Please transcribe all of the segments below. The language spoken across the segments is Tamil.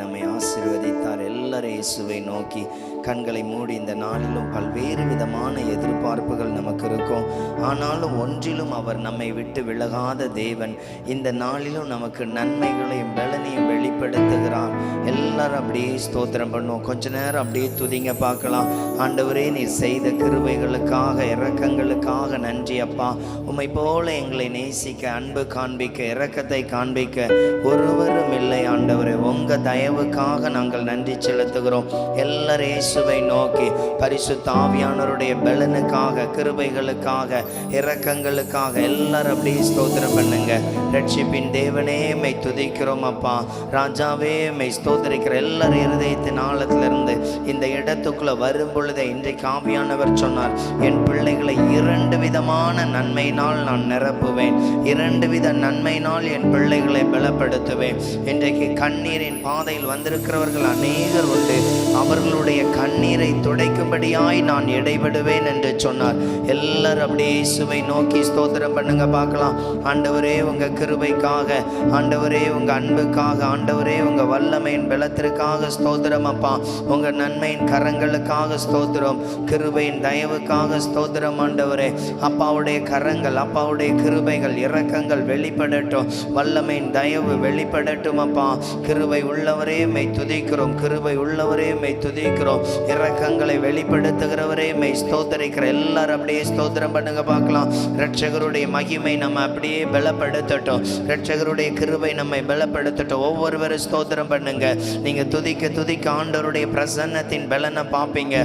நம்மை ஆசிர்வதித்தார். எல்லாரும் இயேசுவை நோக்கி கண்களை மூடி இந்த நாளிலும் பல்வேறு விதமான எதிர்பார்ப்புகள் நமக்கு இருக்கும். ஆனாலும் ஒன்றிலும் அவர் நம்மை விட்டு விலகாத தேவன் இந்த நாளிலும் நமக்கு நன்மைகளையும் பலனையும் வெளிப்படுத்துகிறார். எல்லாரும் அப்படியே ஸ்தோத்திரம் பண்ணுவோம். கொஞ்ச நேரம் அப்படியே துதிங்க பார்க்கலாம். ஆண்டவரே நீர் செய்த கிருவைகளுக்காக இரக்கங்களுக்காக நன்றி அப்பா. உமை போல எங்களை நேசிக்க அன்பு காண்பிக்க இரக்கத்தை காண்பிக்க ஒருவரும் இல்லை ஆண்டவரே. உங்க தயவுக்காக நாங்கள் நன்றி செலுத்துகிறோம். எல்லாரையும் இயேசுவை நோக்கி பரிசு தாவியானவருடைய பலனுக்காக கிருபைகளுக்காக இரக்கங்களுக்காக எல்லாரும் அப்படியே ஸ்தோத்திரம் பண்ணுங்க. ரட்சிப்பின் தேவனே மை துதிக்கிறோம் அப்பா. ராஜாவே மை ஸ்தோத்திரிக்கிற எல்லாரும் இருதயத்தின் ஆழத்திலிருந்து இந்த இடத்துக்குள்ள வரும் பொழுதே இன்றைக்கு ஆவியானவர் சொன்னார் என் பிள்ளைகளை இரண்டு விதமான நன்மையினால் நான் நிரப்புவேன். இரண்டு வித நன்மையினால் என் பிள்ளைகளை பலப்படுத்துவேன். இன்றைக்கு கண்ணீரின் பாதையில் வந்திருக்கிறவர்கள் அநேகர் உண்டு. அவர்களுடைய கண்ணீரை துடைக்கும்படியாய் நான் இடைவிடுவேன் என்று சொன்னார். எல்லாரும் அப்படியே இயேசுவை நோக்கி ஸ்தோத்திரம் பண்ணுங்க பார்க்கலாம். ஆண்டவரே உங்க கிருபைக்காக ஆண்டவரே உங்க அன்புக்காக ஆண்டவரே உங்க வல்லமையின் பலத்திற்காக ஸ்தோத்திரம் அப்பா. உங்க நன்மையின் கரங்களுக்காக ஸ்தோத்திரம் கிருபையின் தயவுக்காக ஸ்தோத்திரம் ஆண்டவரே. அப்பாவுடைய கரங்கள் அப்பாவுடைய கிருபைகள் இரக்கங்கள் வெளிப்படட்டும். வல்லமையின் தயவு வெளிப்படட்டும் அப்பா. கிருபை உள்ளவரே மெய் துதிக்கிறோம் கிருபை உள்ளவரே மெய் துதிக்கிறோம். இறக்கங்களை வெளிப்படுத்துகிறவரே மெய் ஸ்தோத்தரிக்கிற எல்லாரும் அப்படியே ஸ்தோத்திரம் பண்ணுங்க பார்க்கலாம். ரட்சகருடைய மகிமை நம்ம அப்படியே பலப்படுத்தட்டும். ரட்சகருடைய கிருபை நம்மை பலப்படுத்தட்டும். ஒவ்வொருவரும் ஸ்தோத்திரம் பண்ணுங்க. நீங்க துதிக்க துதிக்க ஆண்டவருடைய பிரசன்னத்தின் பலனை பார்ப்பீங்க.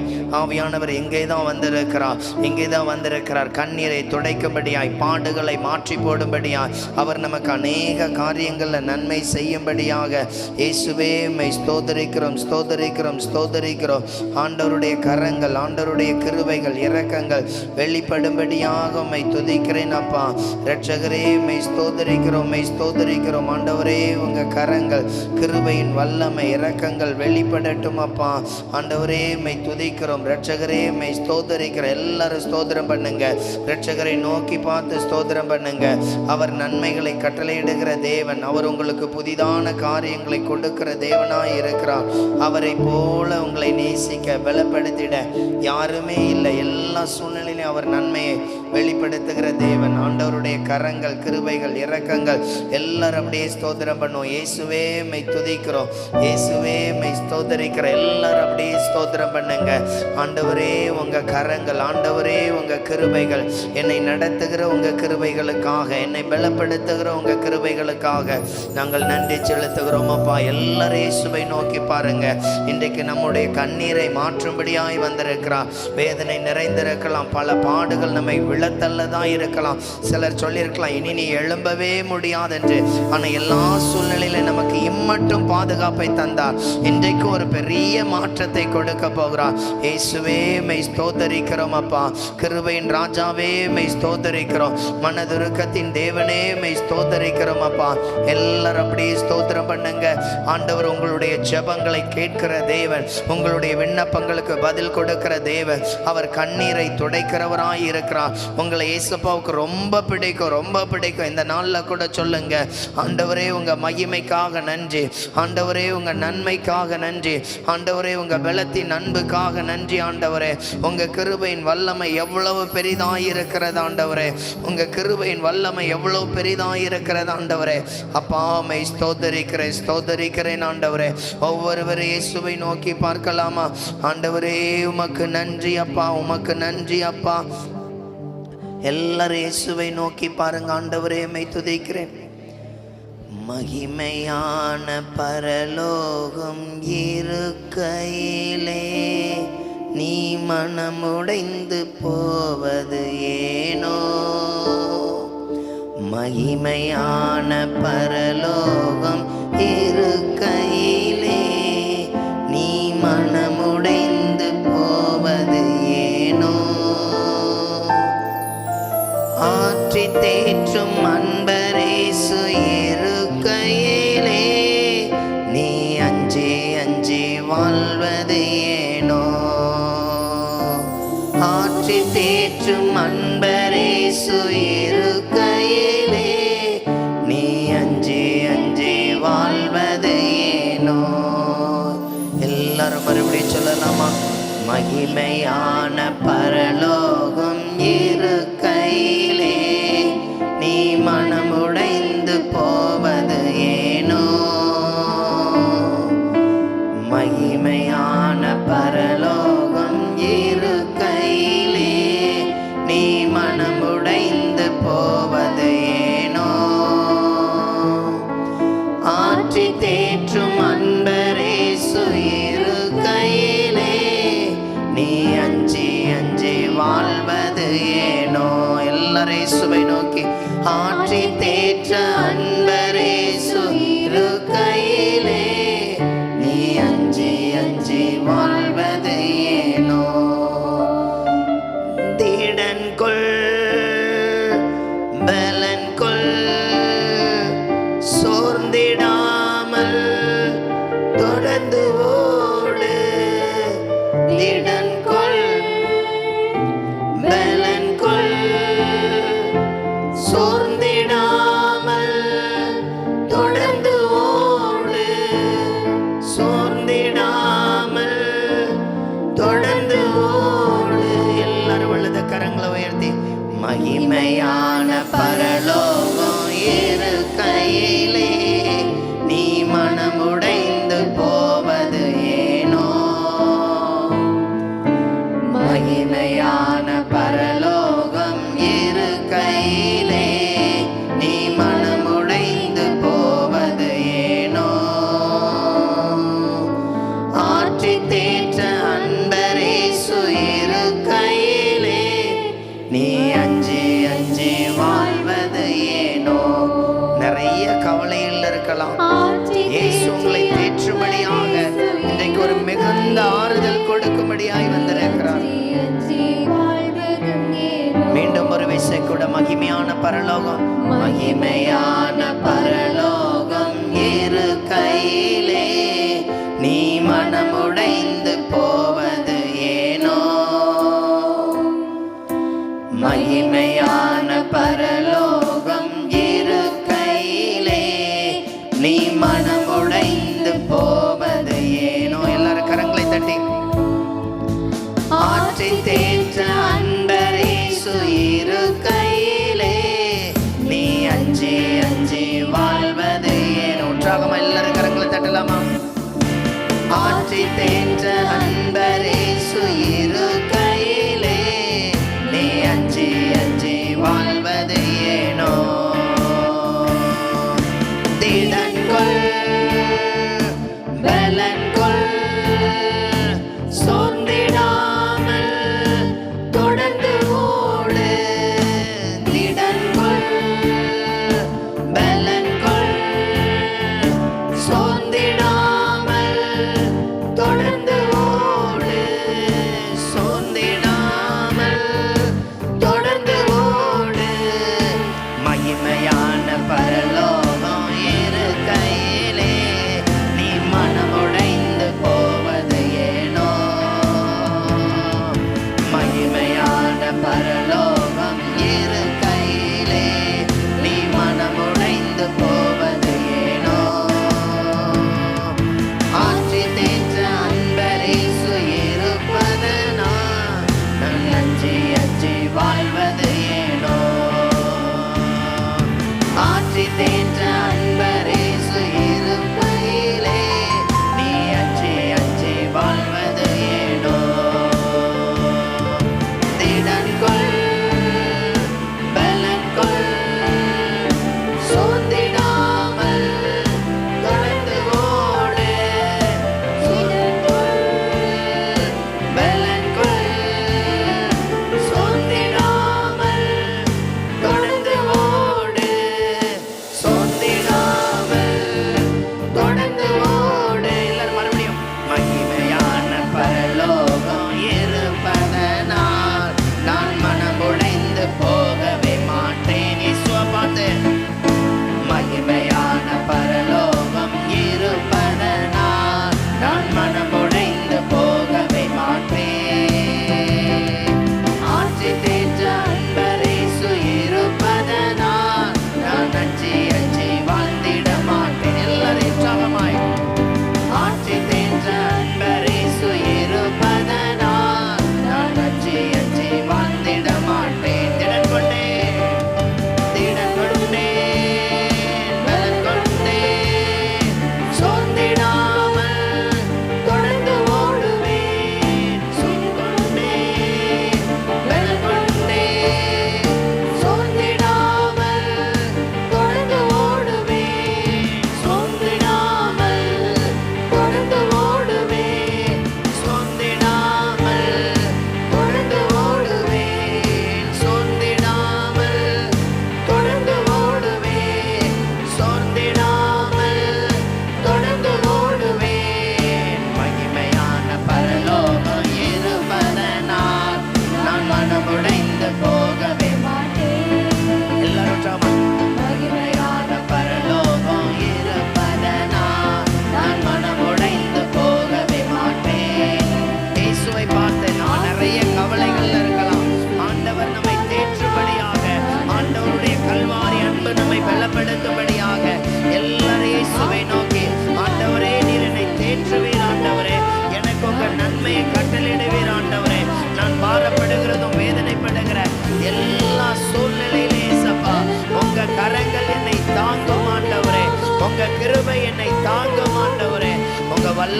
ஆவியானவர் இங்கே தான் வந்திருக்கிறார்? இங்கே தான் வந்திருக்கிறார். கண்ணீரை துடைக்கும்படியாய் பாடுகளை மாற்றி போடும்படியாய் அவர் நமக்கு அநேக காரியங்களில் நன்மை செய்யும்படியாக. இயேசுவே மை ஸ்தோதரிக்கிறோம் ஸ்தோதரிக்கிறோம் ஸ்தோதரிக்கிறோம் ஆண்டவருடைய கரங்கள் ஆண்டவருடைய கிருவைகள் இரக்கங்கள் வெளிப்படும்படியாக மை துதிக்கிறேன் அப்பா. ரட்சகரே மெய் ஸ்தோதரிக்கிறோம் மெய் ஸ்தோதரிக்கிறோம் ஆண்டவரே உங்க கரங்கள் கிருபையின் வல்லமை இரக்கங்கள் வெளிப்படட்டும் அப்பா. ஆண்டவரே மை துதிக்கிறோம். ரட்சகரே மை ஸ்தோதரிக்கிற எல்லாரும் ஸ்தோத்திரம் பண்ணுங்க. ரட்சகரை நோக்கி பார்த்து ஸ்தோத்திரம் பண்ணுங்க. அவர் நன்மைகளை கட்டளையிடுகிற தேவன். அவர் உங்களுக்கு புதிதான காரியங்களை கொடுக்கிற தேவனாய் இருக்கிறார். அவரை போல உங்களை நேசிக்க பலப்படுத்திட. யாருமே இல்லை. எல்லா சூழ்நிலையிலும் அவர் நன்மையை வெளிப்படுத்துகிற தேவன் ஆண்டவருடைய கரங்கள் கிருபைகள் இரக்கங்கள் எல்லாரும் அப்படியே ஸ்தோத்திரம் பண்ணுவோம். இயேசுவே மை துதிக்கிறோம். இயேசுவே மை ஸ்தோத்தரிக்கிற எல்லாரும் அப்படியே ஸ்தோத்திரம் பண்ணுங்க. ஆண்டவரே உங்க கரங்கள் ஆண்டவரே உங்க கிருபைகள் என்னை நடத்துகிற உங்க கிருபைகளுக்காக என்னை பலப்படுத்துகிற உங்க கிருபைகளுக்காக நாங்கள் நன்றி செலுத்துகிறோம். அப்பா எல்லாரும் இயேசுவை நோக்கி பாருங்க. இன்றைக்கு நம்முடைய கண்ணீரை மாற்றும்படியாய் வந்திருக்கிறார். வேதனை நிறைந்திருக்கலாம். பல பாடுகள் நம்மை விழத்தள்ளதான் இருக்கலாம். சிலர் சொல்லியிருக்கலாம் இனி நீ எழும்பவே முடியாது என்று ஆனால் எல்லா சூழ்நிலையில நமக்கு இம்மட்டும் பாதுகாப்பை தந்தார். இன்றைக்கு ஒரு பெரிய மாற்றத்தை கொடுக்க போகிறார். இயேசுவே மெய் ஸ்தோத்தரிக்கிறோம் அப்பா. கிருபையின் ராஜாவே மெய் ஸ்தோத்தரிக்கிறோம். மனதுருக்கத்தின் தேவனே மெய் ஸ்தோத்தரிக்கிறோம் அப்பா. எல்லாரும் அப்படியே ஸ்தோத்திரம் பண்ணுங்க. ஆண்டவர் உங்களுடைய ஜெபங்களை கேட்கிற தேவன் உங்களுடைய விண்ணப்பங்களுக்கு பதில் கொடுக்கிற தேவன். அவர் கண்ணீரை துடைக்கிறவராய் இருக்கிறார். உங்களை இயேசுப்பாவுக்கு ரொம்ப பிடிக்கும் ரொம்ப பிடிக்கும். இந்த நாளில் கூட சொல்லுங்க ஆண்டவரே உங்க மகிமைக்காக நன்றி. ஆண்டவரே உங்க நன்மைக்காக நன்றி. ஆண்டவரே உங்க பலத்தின் அன்புக்காக நன்றி ஆண்டவரே. உங்க கிருபையின் வல்லமை எவ்வளவு பெரிதாய் இருக்கிறது ஆண்டவரே. உங்க கிருபையின் வல்லமை எவ்வளவு பெரிதாய் இருக்கிறது ஆண்டவரே அப்பாமை ஸ்தோதரிக்கிறேன் ஸ்தோதரிக்கிறேன் ஆண்டவரே. ஒவ்வொருவரும் இயேசுவை நோக்கி பார்க்கலாமா? ஆண்டவரே உமக்கு நன்றி அப்பா உமக்கு நன்றி அப்பா. எல்லாரும் இயேசுவை நோக்கி பாருங்க ஆண்டவரே மை துதிக்கிறேன். மகிமையான பரலோகம் இருக்கையிலே நீ மனமுடைந்து போவது ஏனோ? மகிமையான பரலோகம் இருக்கையிலே ஆற்றி தேற்றும் அன்பரேசு இருக்கையிலே நீ அஞ்சி அஞ்சி வாழ்வது ஏனோ? ஆற்றி தேற்றும் அன்பரேசு இருக்கையிலே நீ அஞ்சி அஞ்சி வாழ்வது ஏனோ? எல்லாரும் மறுபடியும் சொல்லலாமா? மகிமையான பரலோ பரலோகம். மகிமையான பரலோகம் இரு கையிலே. நீ மனமுடைந்து போவது ஏனோ? மகிமை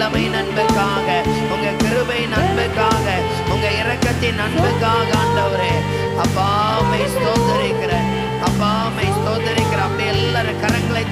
வல்லமை நண்புக்காக உங்க கிருபை நண்புக்காக உங்க இரக்கத்தின் நன்மைக்காக ஆண்டவரே. அப்பா உம்மை ஸ்தோத்தரிக்கிறேன் அப்பா மை ஸ்தோத்தரிக்கிறேன் அப்படியே எல்லாரும்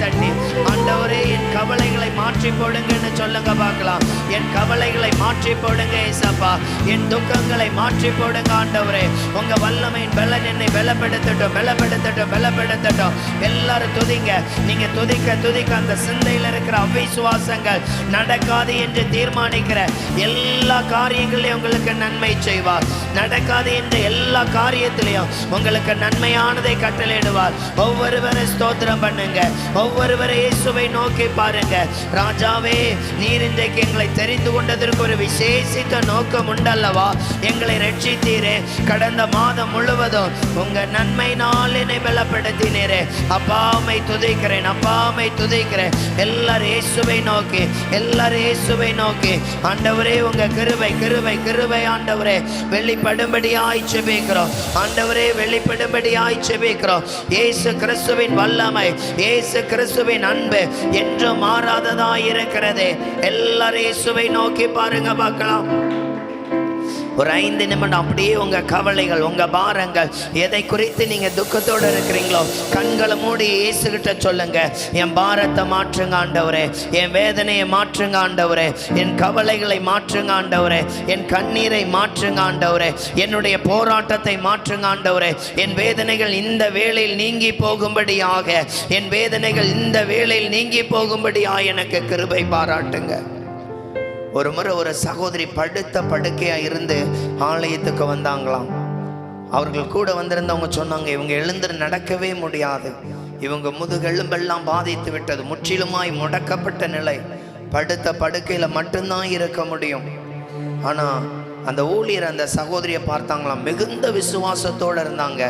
தட்டி ஆண்டவரே என் கவலைகளை மாற்றி போடுங்கன்னு சொல்லுங்க பார்க்கலாம். என் கவலைகளை மாற்றி போடுங்க ஏசப்பா. என் துக்கங்களை மாற்றி போடுங்க ஆண்டவரே. உங்க வல்லமையின் பலன் என்னை பலப்படுத்தட்டும் பலப்படுத்தட்டும் பலப்படுத்தட்டும். எல்லாரும் துதிங்க. நீங்க துதிக்க துதிக்க அந்த சிந்தையில் இருக்கிற அவிசுவாசங்கள் நடக்காது என்று தீர்மானிக்கிற எல்லா காரியங்களையும் உங்களுக்கு நன்மை செய்வார். நடக்காது என்ற எல்லா காரியத்திலையும் உங்களுக்கு நன்மையானதை கட்டளையிடுவார். ஒவ்வொருவரும் ஸ்தோத்திரம் பண்ணுங்க. ஒவ்வொருவரை இயேசுவை நோக்கி பாருங்க. ராஜாவே நீர் இன்றைக்கு எங்களை தெரிந்து கொண்டதற்கு ஒரு விசேஷித்த நோக்கம் உண்டல்லவா? எங்களை ரட்சித்தீரே. கடந்த மாதம் முழுவதும் உங்க நன்மையினால் என்னை பலப்படுத்தினீரே. அப்பாமை துதைக்கிறேன். அப்பாமை துதைக்கிறேன். எல்லாரும் இயேசுவை நோக்கி எல்லாரும் இயேசுவை நோக்கி. ஆண்டவரே உங்க கிருவை கிருவை கிருவை ஆண்டவரே. வெளிப்படும்படியாய் செபிக்கிறோம் ஆண்டவரே வெளிப்படும்படியாய் செபிக்கிறோம் இயேசு கிறிஸ்துவின் வல்லமை இயேசு கிறிஸ்துவின் அன்பு என்றும் மாறாததா இருக்கிறது எல்லாரும் இயேசுவை நோக்கி பாருங்க பார்க்கலாம். ஒரு ஐந்து நிமிடம் அப்படியே உங்கள் கவலைகள் உங்கள் பாரங்கள் எதை குறித்து நீங்கள் துக்கத்தோடு இருக்கிறீங்களோ கண்களை மூடி ஏசுகிட்ட சொல்லுங்க. என் பாரத்தை மாற்றுங்க ஆண்டவரே என் வேதனையை மாற்றுங்க ஆண்டவரே என் கவலைகளை மாற்றுங்க ஆண்டவரே என் கண்ணீரை மாற்றுங்க ஆண்டவரே என்னுடைய போராட்டத்தை மாற்றுங்க ஆண்டவரே என் வேதனைகள் இந்த வேளையில் நீங்கி போகும்படியாக என் வேதனைகள் இந்த வேளையில் நீங்கி போகும்படியாக எனக்கு கிருபை பாராட்டுங்க. ஒரு முறை ஒரு சகோதரி படுத்த படுக்கையாக இருந்து ஆலயத்துக்கு வந்தாங்களாம். அவர்கள் கூட வந்திருந்தவங்க சொன்னாங்க இவங்க எழுந்து நடக்கவே முடியாது. இவங்க முதுகெலும்பெல்லாம் பாதித்து விட்டது. முற்றிலுமாய் முடக்கப்பட்ட நிலை. படுத்த படுக்கையில் மட்டும்தான் இருக்க முடியும். ஆனால் அந்த ஊழியர் அந்த சகோதரியை பார்த்தாங்களாம். மிகுந்த விசுவாசத்தோடு இருந்தாங்க.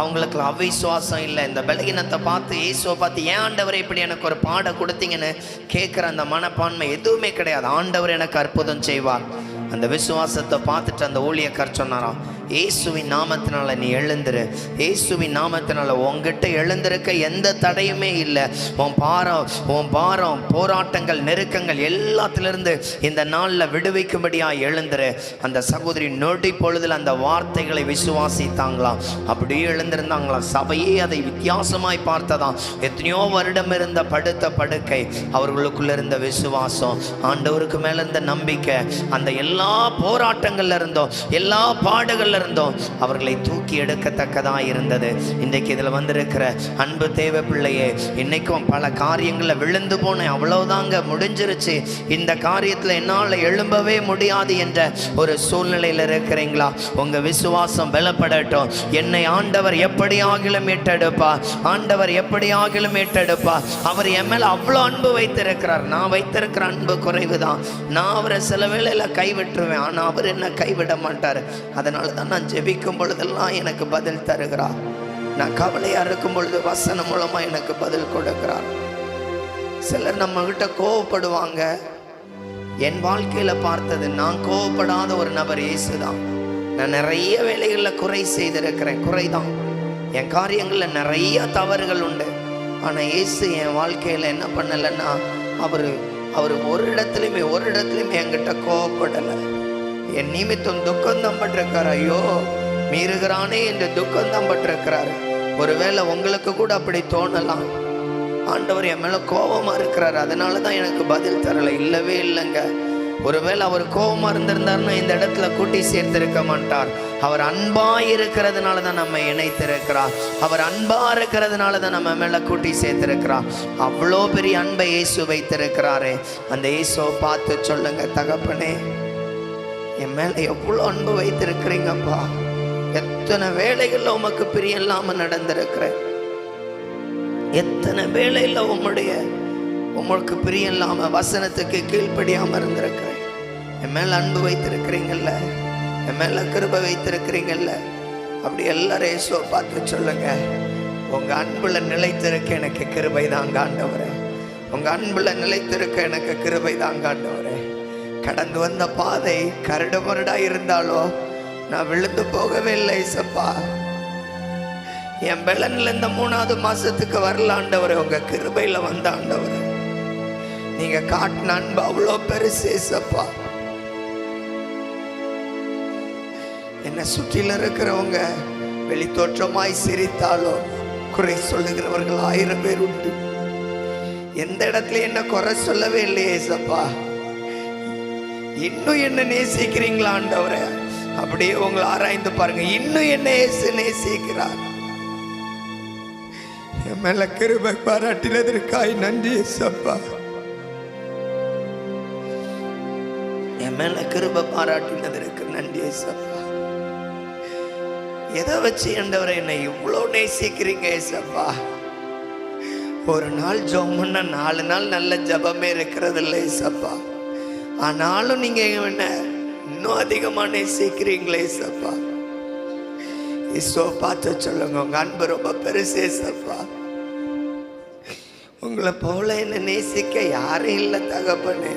அவங்களுக்குலாம் அவிசுவாசம் இல்லை. இந்த பலகீனத்தை பார்த்து இயேசுவை பார்த்து ஏன் ஆண்டவர் இப்படி எனக்கு ஒரு பாட கொடுத்தீங்கன்னு கேட்குற அந்த மனப்பான்மை எதுவுமே கிடையாது. ஆண்டவர் எனக்கு அற்புதம் செய்வார். அந்த விசுவாசத்தை பார்த்துட்டு அந்த ஊழியக்கார் சொன்னாராம் இயேசுவின் நாமத்தினால நீ எழுந்துரு. இயேசுவின் நாமத்தினால உங்ககிட்ட எழுந்திருக்க எந்த தடையுமே இல்லை. உன் பாரம் உன் பாரம் போராட்டங்கள் நெருக்கங்கள் எல்லாத்திலிருந்து இந்த நாளில் விடுவிக்கும்படியாக எழுந்துரு. அந்த சகோதரி நொடி பொழுதில் அந்த வார்த்தைகளை விசுவாசித்தாங்களாம். அப்படியே எழுந்திருந்தாங்களாம். சபையே அதை வித்தியாசமாய் பார்த்ததாம். எத்தனையோ வருடம் இருந்த படுத்த படுக்கை அவர்களுக்குள்ள இருந்த விசுவாசம் ஆண்டவருக்கு மேல இருந்த நம்பிக்கை அந்த எல்லா போராட்டங்கள்ல இருந்தோம். எல்லா பாடுகள்ல இருந்தோம். அவர்களை தூக்கி எடுக்கத்தக்கதாக இருந்தது. இன்றைக்கு இதில் வந்திருக்கிற அன்பு தேவை பிள்ளையே இன்றைக்கும் பல காரியங்களில் விழுந்து போனேன் அவ்வளோதாங்க முடிஞ்சிருச்சு. இந்த காரியத்தில் என்னால் எழும்பவே முடியாது என்ற ஒரு சூழ்நிலையில் இருக்கிறீங்களா? உங்கள் விசுவாசம் பலப்படட்டும். என்னை ஆண்டவர் எப்படி ஆகிலும் மீட்டெடுப்பா. ஆண்டவர் எப்படி ஆகிலும் மீட்டெடுப்பா. அவர் என் மேலே அவ்வளோ அன்பு வைத்திருக்கிறார். நான் வைத்திருக்கிற அன்பு குறைவு தான் நான் அவரை சில வேளையில் கைவிட்டுருவேன். ஆனால் அவர் என்ன கைவிட மாட்டார். அதனால தான் நான் ஜெபிக்கும் பொழுதெல்லாம் எனக்கு பதில் தருகிறார். நான் கவலையாக இருக்கும் பொழுது வசனம் மூலமாக எனக்கு பதில் கொடுக்கிறார். சிலர் நம்மகிட்ட கோவப்படுவாங்க. என் வாழ்க்கையில் பார்த்தது நான் கோவப்படாத ஒரு நபர் இயேசுதான். நான் நிறைய வேலைகளில் குறை செய்திருக்கிறேன். குறைதான். என் காரியங்களில் நிறைய தவறுகள் உண்டு. ஆனால் இயேசு என் வாழ்க்கையில் என்ன பண்ணலைன்னா அவர் அவர் ஒரு இடத்துலையுமே ஒரு இடத்துலையுமே என்கிட்ட கோவப்படலை. என் நிமித்தம் துக்கம்தான் பட்டிருக்கார். ஐயோ மீறுகிறானே என்று துக்கம்தான் பட்டிருக்கிறார். ஒருவேளை உங்களுக்கு கூட அப்படி தோணலாம். ஆண்டவர் என் மேலே கோபமாக இருக்கிறார். அதனால தான் எனக்கு பதில் தரல. இல்லவே இல்லைங்க. ஒருவேளை அவர் கோபமாக இருந்திருந்தாருன்னா இந்த இடத்துல கூட்டி சேர்த்திருக்க மாட்டார். அவர் அன்பா இருக்கிறதுனால தான் நம்ம இணைத்திருக்கிறார். அவர் அன்பா இருக்கிறதுனால தான் நம்ம மேல கூட்டி சேர்த்திருக்கிறார். அவ்வளோ பெரிய அன்பை இயேசு வைத்திருக்கிறாரே. அந்த இயேசுவை பார்த்து சொல்லுங்க தகப்பனே. என் மேல எவ்வளோ அன்பு வைத்திருக்கிறீங்கப்பா. எத்தனை வேலைகள்ல உமக்கு பிரிய இல்லாம நடந்திருக்கிறேன். எத்தனை வேலையில் உம்முடைய உங்களுக்கு பிரிய இல்லாம வசனத்துக்கு கீழ்ப்படியாம இருந்திருக்கிறேன். என் மேல அன்பு வைத்திருக்கிறீங்கல்ல. என் மேல கிருபை வைத்திருக்கிறீங்கல்ல. அப்படி எல்லாரும் இயேசுவை பார்த்து சொல்லுங்க. உங்க அன்புல நிலைத்திருக்க எனக்கு கிருபை தான் ஆண்டவரே உங்க அன்புல நிலைத்திருக்க எனக்கு கிருபை தான் ஆண்டவரே கடந்து வந்த பாதை கரடு முரடா இருந்தாலோ நான் விழுந்து போகவே இல்லை சப்பா என் பெலன்ல இந்த மூணாவது மாசத்துக்கு வரலாண்டவர் உங்க கிருபையில வந்த ஆண்டவரே. நீங்க காட்டின அன்பு அவ்வளோ பெருசு சப்பா என்னை சுற்றில இருக்கிறவங்க வெளித்தோற்றமாய் சிரித்தாலும் குறை சொல்லுகிறவர்கள் ஆயிரம் பேர் உண்டு. எந்த இடத்துல என்ன குறை சொல்லவே இல்லையே சப்பா இன்னும் என்ன நேசிக்கிறீங்களா ஆண்டவரே? அப்படியே உங்களை ஆராய்ந்து பாருங்க. இன்னும் என்ன இயேசு நேசிக்கிறார். என் மேல கிருபை பாராட்டினதற்காய் நன்றி ஏசப்பா. என் மேல கிருபை பாராட்டினதற்கு நன்றி சப்பா எதை வச்சு ஆண்டவரை என்னை இவ்வளோ நேசிக்கிறீங்க சப்பா ஒரு நாள் ஜோமுன்னா நாலு நாள் நல்ல ஜபமே இருக்கிறது இல்லை சப்பா ஆனாலும் நீங்க என்ன இன்னும் அதிகமா நேசிக்கிறீங்களே சப்பா. இசோ பார்த்து சொல்லுங்க உங்க அன்பு ரொம்ப பெருசு சப்பா. உங்களை போல என்ன நேசிக்க யாரும் இல்லை தகப்பனே.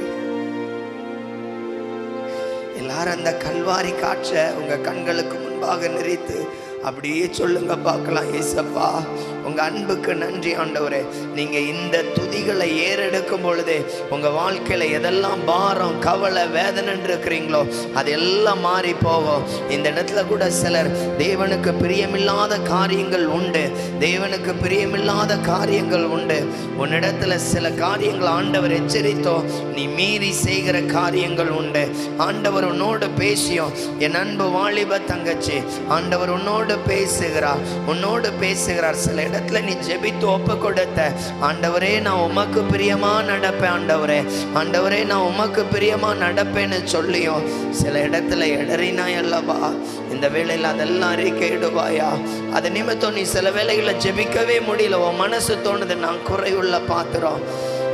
எல்லாரும் அந்த கல்வாரி காற்றை உங்க கண்களுக்கு முன்பாக நிறுத்து அப்படியே சொல்லுங்க பார்க்கலாம் ஏசப்பா உங்க அன்புக்கு நன்றி ஆண்டவரே. நீங்க இந்த துதிகளை ஏறெடுக்கும் பொழுது உங்க வாழ்க்கையில எதெல்லாம் பாரம் கவலை வேதனைன்னு இருக்கிறீங்களோ அது எல்லாம் மாறி போகும். இந்த இடத்துல கூட சிலர் தேவனுக்கு பிரியமில்லாத காரியங்கள் உண்டு. தேவனுக்கு பிரியமில்லாத காரியங்கள் உண்டு. உன்னிடத்துல சில காரியங்கள் ஆண்டவர் எச்சரித்தோ நீ மீறி செய்கிற காரியங்கள் உண்டு. ஆண்டவர் உன்னோடு பேசியும் என் அன்பு வாலிப தங்கச்சி ஆண்டவர் உன்னோடு பேசுகிறார் உன்னோடு பேசுகிறார். சில இடத்துல நீ ஜெபித்து ஒப்பு கொடுத்த. ஆண்டவரே நான் உமக்கு பிரியமா நடப்பேன் ஆண்டவரே. ஆண்டவரே நான் உமக்கு பிரியமா நடப்பேன்னு சொல்லியும் சில இடத்துல இடறினாய் அல்லவா இந்த வேளையில் அதெல்லாம் அறிக்கையிடுவாயா அது நிமித்தம் நீ சில வேளைகளில் ஜெபிக்கவே முடியல. உன் மனசு தோணுது நான் குறையுள்ள பாத்திரம்.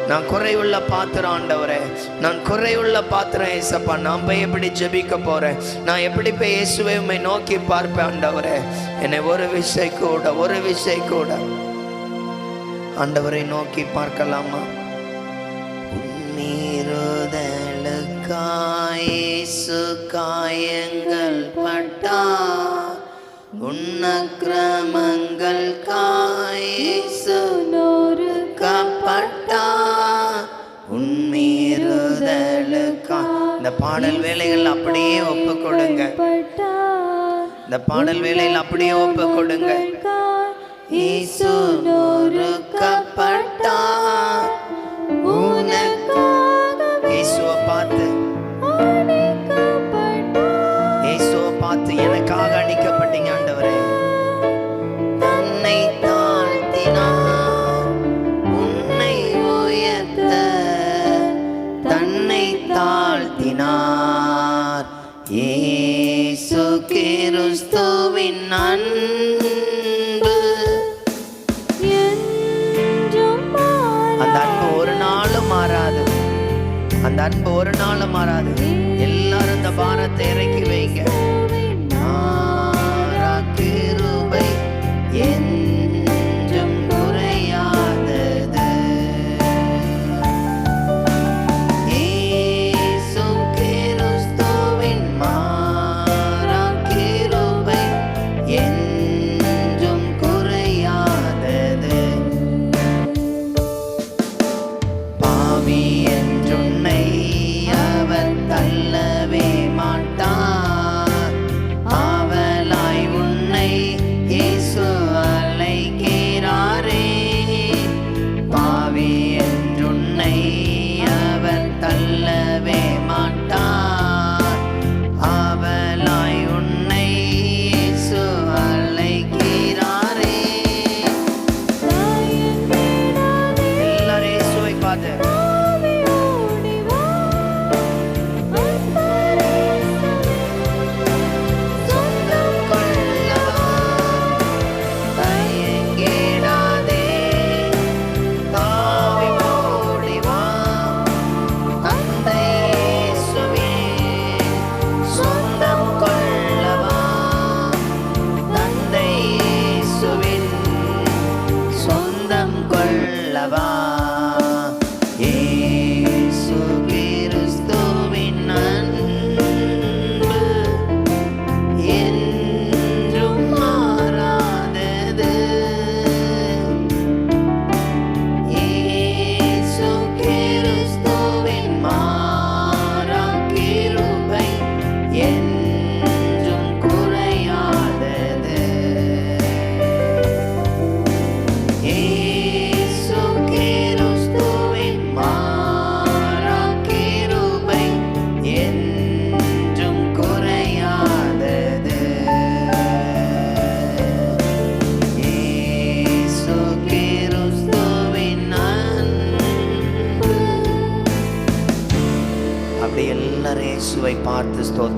நான் குறைவுள்ள பாத்திரம் ஆண்டவரே. நான் குறைவுள்ள பாத்திரம் ஏசப்பா நான் போய் எப்படி ஜெபிக்க போறேன்? நான் எப்படி போய் இயேசுவை உண்மை நோக்கி பார்ப்பேன் ஆண்டவரே? என்னை ஒரு விஷய கூட ஒரு விஷய கூட. ஆண்டவரை நோக்கி பார்க்கலாமா? நீருதலுக்காயேசு காயங்கள் பட்டா. உன்னக்கிரமங்கள் காயேசு நொறுக்கப்பட்டா உன்மீறுதலுக்கா பாடல் வேலைகள் அப்படியே ஒப்பு கொடுங்க இந்த பாடல் வேலையில் அப்படியே ஒப்பு கொடுங்க இயேசு நொறுக்கப்பட்டா இயேசுவை மாறாது. எல்லாரும் இந்த பானத்தை இறக்கி வைங்க.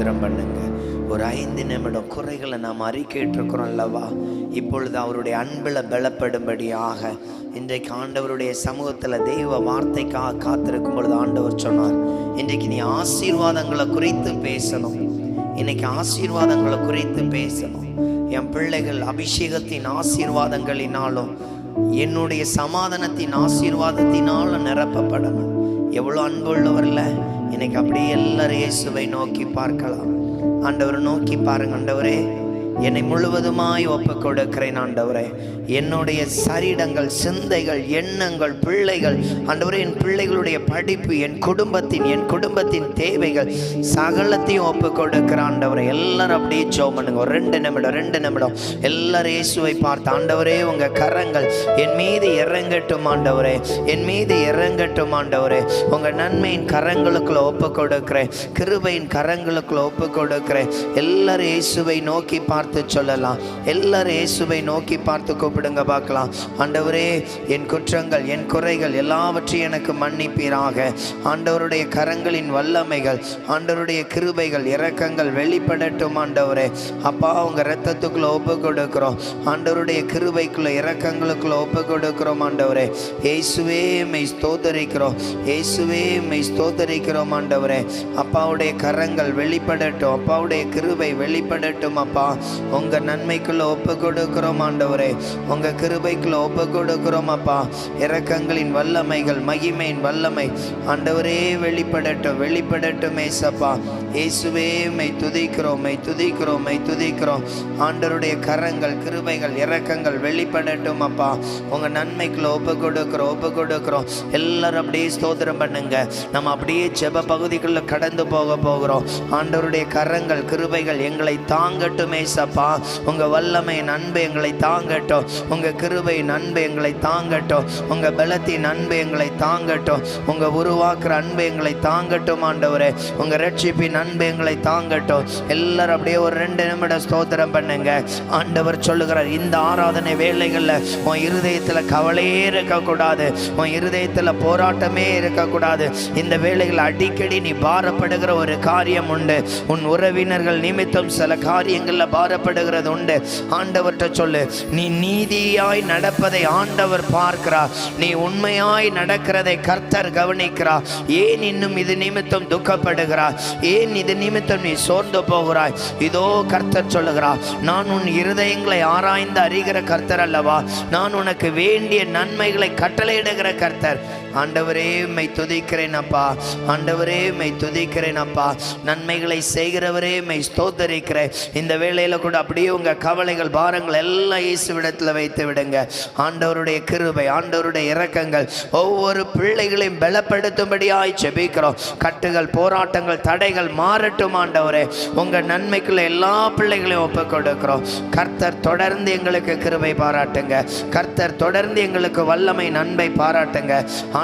ஸ்தோத்திரம் பண்ணுங்க. ஒரு ஐந்து நிமிடம் குறைகளை நாம் அறிக்கையிட்டிருக்கிறோம் அல்லவா? இப்பொழுது அவருடைய அன்பில் பலப்படும்படியாக இன்றைக்கு ஆண்டவருடைய சமூகத்தில் தெய்வ வார்த்தைக்காக காத்திருக்கும் பொழுது ஆண்டவர் சொன்னார் இன்றைக்கு நீ ஆசீர்வாதங்களை குறித்து பேசணும். இன்னைக்கு ஆசீர்வாதங்களை குறித்து பேசணும். என் பிள்ளைகள் அபிஷேகத்தின் ஆசீர்வாதங்களினாலும் என்னுடைய சமாதானத்தின் ஆசீர்வாதத்தினாலும் நிரப்பப்படணும். எவ்வளோ அன்பு உள்ளவர்ல இன்னைக்கு அப்படியே எல்லாரும் இயேசுவை நோக்கி பார்க்கலாம். ஆண்டவரை நோக்கி பாருங்க ஆண்டவரே. என்னை முழுவதுமாய் ஒப்புக் கொடுக்கிறேன் ஆண்டவரே. என்னுடைய சரீரங்கள் சிந்தைகள் எண்ணங்கள் பிள்ளைகள் ஆண்டவரே என் பிள்ளைகளுடைய படிப்பு என் குடும்பத்தின் என் குடும்பத்தின் தேவைகள் சகலத்தையும் ஒப்பு கொடுக்கிற ஆண்டவரே. எல்லாரும் அப்படியே ஜோ பண்ணுங்க. ஒரு ரெண்டு நிமிடம் ரெண்டு நிமிடம். எல்லாரும் இயேசுவை பார்த்து ஆண்டவரே உங்கள் கரங்கள் என் மீது இறங்கட்டும் ஆண்டவரே. என் மீது இறங்கட்டும் ஆண்டவரே. உங்கள் நன்மையின் கரங்களுக்குள்ள ஒப்பு கொடுக்கிறேன் கிருபையின் கரங்களுக்குள்ள ஒப்பு கொடுக்கிறேன் எல்லாரும் இயேசுவை நோக்கி பார்த்து சொல்லலாம். எல்லாரும் இயேசுவை நோக்கி பார்த்து கூப்பிடுங்க பார்க்கலாம். ஆண்டவரே என் குற்றங்கள் என் குறைகள் எல்லாவற்றையும் எனக்கு மன்னிப்பீராக. ஆண்டவருடைய கரங்களின் வல்லமைகள் ஆண்டவருடைய கிருபைகள் இரக்கங்கள் வெளிப்படட்டும் ஆண்டவரே. அப்பா அவங்க ரத்தத்துக்குள்ளே ஒப்பு கொடுக்கிறோம். ஆண்டவருடைய கிருபைக்குள்ளே இரக்கங்களுக்குள்ளே ஒப்பு கொடுக்கிறோம் ஆண்டவரே. இயேசுவே மெய் ஸ்தோத்தரிக்கிறோம். இயேசுவே மெய் ஸ்தோத்தரிக்கிறோம் ஆண்டவரே. அப்பாவுடைய கரங்கள் வெளிப்படட்டும். அப்பாவுடைய கிருபை வெளிப்படட்டும் அப்பா. உங்கள் நன்மைக்குள்ளே ஒப்பு கொடுக்கிறோம் ஆண்டவரே. உங்கள் கிருபைக்குள்ளே ஒப்பு கொடுக்கிறோம் அப்பா. இறக்கங்களின் வல்லமைகள் மகிமையின் வல்லமை. ஆண்டவரே வெளிப்படட்டும் வெளிப்படட்டும் ஏசப்பா. இயேசுவே மை துதிக்கிறோம் மை துதிக்கிறோம் மை துதிக்கிறோம். ஆண்டவருடைய கரங்கள் கிருபைகள் இறக்கங்கள் வெளிப்படட்டும் அப்பா. உங்கள் நன்மைக்குள்ள ஒப்பு கொடுக்குறோம் ஒப்பு கொடுக்குறோம் எல்லாரும் அப்படியே ஸ்தோத்திரம் பண்ணுங்க. நம்ம அப்படியே செப பகுதிக்குள்ளே கடந்து போக போகிறோம். ஆண்டவருடைய கரங்கள் கிருபைகள் எங்களை தாங்கட்டும் ஏசப்பா. உங்க வல்லமை நண்பு எங்களை தாங்கட்டும். உங்க கிருபை நண்பு எங்களை தாங்கட்டும். உங்க பலத்தின் அன்பு எங்களை தாங்கட்டும். உங்க உருவாக்குற அன்பு எங்களை தாங்கட்டும் ஆண்டவரே. உங்க ரட்சிப்பின் அன்பு எங்களை தாங்கட்டும். எல்லாரும் அப்படியே ஒரு ரெண்டு நிமிடம் ஸ்தோத்திரம் பண்ணுங்க. ஆண்டவர் சொல்லுகிறார் இந்த ஆராதனை வேலைகள்ல உன் இருதயத்துல கவலையே இருக்கக்கூடாது. உன் இருதயத்துல போராட்டமே இருக்கக்கூடாது. இந்த வேலைகள் அடிக்கடி நீ பாரப்படுகிற ஒரு காரியம் உண்டு. உன் உறவினர்கள் நிமித்தம் சில காரியங்கள்ல பாரப்படுகிறது உண்டு ஆண்டவர்கிட்ட சொல்லு நீ நீதியாய் நடப்பதை ஆண்டவர் பார்க்கிறார் நீ உண்மையாய் நடக்கிறதை கர்த்தர் கவனிக்கிறார் ஏன் இன்னும் இது நிமித்தம் துக்கப்படுகிறாய் ஏன் இது நிமித்தம் நீ சோர்ந்து போகிறாய்? இதோ கர்த்தர் சொல்லுகிறார் நான் உன் இருதயங்களை ஆராய்ந்து அறிகிற கர்த்தர் அல்லவா? நான் உனக்கு வேண்டிய நன்மைகளை கட்டளையிடுகிற கர்த்தர். ஆண்டவரே மை துதிக்கிறேன் அப்பா. ஆண்டவரே மை துதிக்கிறேன் அப்பா. நன்மைகளை செய்கிறவரே மை ஸ்தோத்தரிக்கிறேன் இந்த வேளையில் கூட அப்படியே உங்கள் கவலைகள் பாரங்கள் எல்லாம் இயேசுவிடத்தில் வைத்து விடுங்க. ஆண்டவருடைய கிருபை ஆண்டவருடைய இறக்கங்கள் ஒவ்வொரு பிள்ளைகளையும் பலப்படுத்தும்படியாய் செபிக்கிறோம் கட்டுகள் போராட்டங்கள் தடைகள் மாறட்டும் ஆண்டவரே. உங்கள் நன்மைக்குள்ள எல்லா பிள்ளைகளையும் ஒப்புக் கொடுக்கிறோம் கர்த்தர் தொடர்ந்து எங்களுக்கு கிருபை பாராட்டுங்க. கர்த்தர் தொடர்ந்து எங்களுக்கு வல்லமை நன்மை பாராட்டுங்க.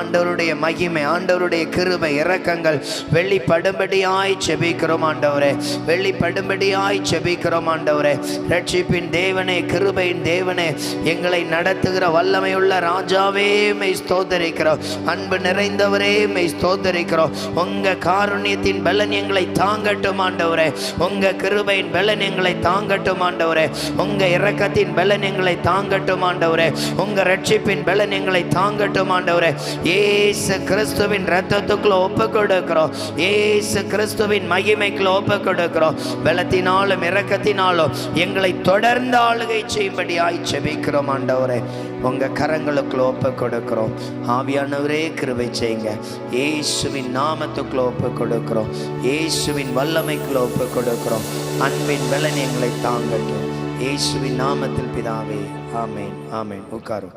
ஆண்டவருடைய மகிமை ஆண்டவருடைய கிருபை இரக்கங்கள் வெளிப்படும்படியாய் செபிக்கிறோம் ஆண்டவரே. வெளிப்படும்படியாய் செபிக்கிறோம் ஆண்டவரே. ரட்சிப்பின் தேவனே கிருபையின் தேவனே எங்களை நடத்துகிற வல்லமையுள்ள ராஜாவே மெய் ஸ்தோத்தரிக்கிறோம். அன்பு நிறைந்தவரே மெய் ஸ்தோத்தரிக்கிறோம். உங்க காருண்யத்தின் பலன் எங்களை தாங்கட்டும் ஆண்டவரே. உங்க கிருபையின் பலன் எங்களை தாங்கட்டும் ஆண்டவரே. உங்க இரக்கத்தின் பலன் எங்களை தாங்கட்டும் ஆண்டவரே. உங்க ரட்சிப்பின் பலன் எங்களை தாங்கட்டும் ஆண்டவரே. ஏசு கிறிஸ்துவின் ரத்தத்துக்குள்ள ஒப்பு கொடுக்கிறோம் ஏசு கிறிஸ்துவின் மகிமைக்குள்ள ஒப்பு கொடுக்கிறோம் பலத்தினாலும் இறக்கத்தினாலும் எங்களை தொடர்ந்து ஆளுகை செய்யும்படி ஆய்ச்சபிக்கிறோம் ஆண்டவரே. உங்க கரங்களுக்குள்ள ஒப்பு கொடுக்கிறோம் ஆவியானவரே கிருவை செய்யுங்க. இயேசுவின் நாமத்துக்குள்ள ஒப்பு கொடுக்கிறோம் இயேசுவின் வல்லமைக்குள்ள ஒப்பு கொடுக்கிறோம் அன்பின் பலன் எங்களை தாங்கட்டும். இயேசுவின் நாமத்தில் பிதாவே ஆமேன் ஆமேன். உட்காரும்